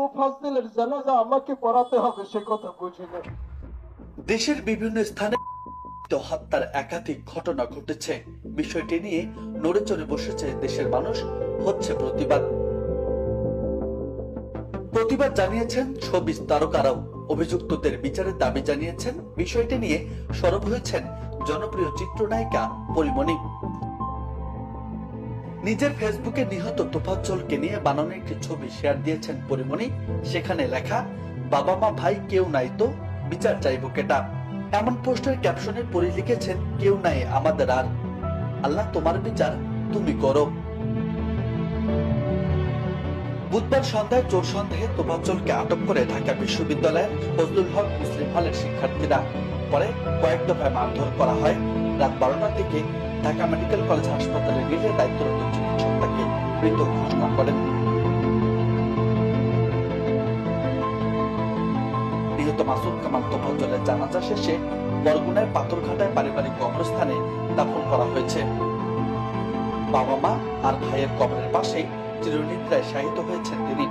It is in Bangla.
তোফাজ্জলের জানাজা আমাকে পড়াতে হবে, সে কথা বুঝি দেশের বিভিন্ন স্থানে হত্যার একাধিক ঘটনা ঘটেছে। বিষয়টি নিয়ে নড়ে চড়ে বসেছে দেশের মানুষ, হচ্ছে প্রতিবাদ। প্রতিবাদ জানিয়েছেন ছবি তারকারাও। অভিযুক্তদের বিচারের দাবি জানিয়েছেন। বিষয়টি নিয়ে সরব হয়েছেন জনপ্রিয় চিত্রনায়িকা পরিমণি। নিজের ফেসবুকে নিহত তোফাজ্জলকে নিয়ে বানানো একটি ছবি শেয়ার দিয়েছেন পরিমণি। সেখানে লেখা, বাবা মা, ভাই কেউ নাই তো? বিচার চাইব কেটা? এমন পোস্টের ক্যাপশনে পরি লিখেছেন, কেউ নাই আমাদের আর। আল্লাহ তোমার বিচার, তুমি করো। বুধবার সন্ধ্যায় চোর সন্দেহে তোফাজ্জলকে আটক করে ঢাকা বিশ্ববিদ্যালয়ের ফজলুল হক মুসলিম হলের শিক্ষার্থীরা। পরে কয়েক দফায় মারধর করা হয়। রাত বারোটার দিকে ঢাকা মেডিকেল কলেজ হাসপাতালে নিলে দায়িত্বরত চিকিৎসক তাকে মৃত ঘোষণা করেন। নিহত মাসুদ কামাল তোফাজ্জলের জানাজা শেষে বরগুনার পাথরঘাটায় পারিবারিক কবরস্থানে দাফন করা হয়েছে। বাবা মা আর ভাইয়ের কবরের পাশেই চিরনিদ্রায় শায়িত হয়েছেন তিনি।